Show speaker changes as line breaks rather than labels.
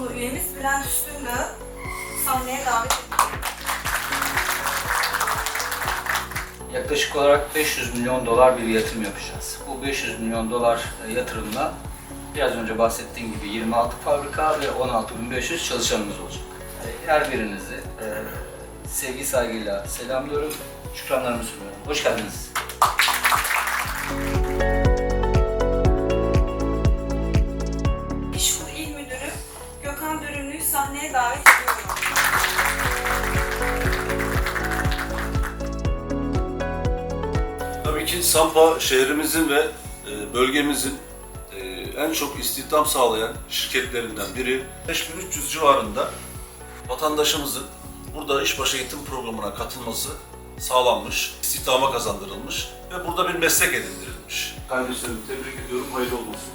Bülent Üstündağ'ı sahneye davet ediyorum.
Yaklaşık olarak 500 milyon dolar bir yatırım yapacağız. Bu 500 milyon dolar e, yatırımla biraz önce bahsettiğim gibi 26 fabrika ve 16.500 çalışanımız olacak. E, Her birinizi e, sevgi saygıyla selamlıyorum, şükranlarımı sunuyorum. Hoş geldiniz.
Sahneye davet ediyorum.
Tabii ki Sampa şehrimizin ve e, bölgemizin e, en çok istihdam sağlayan şirketlerinden biri. 5300 civarında vatandaşımızın burada işbaşı eğitim programına katılması sağlanmış, istihdama kazandırılmış ve burada bir meslek edindirilmiş. Kardeşlerim tebrik ediyorum, hayırlı olsun.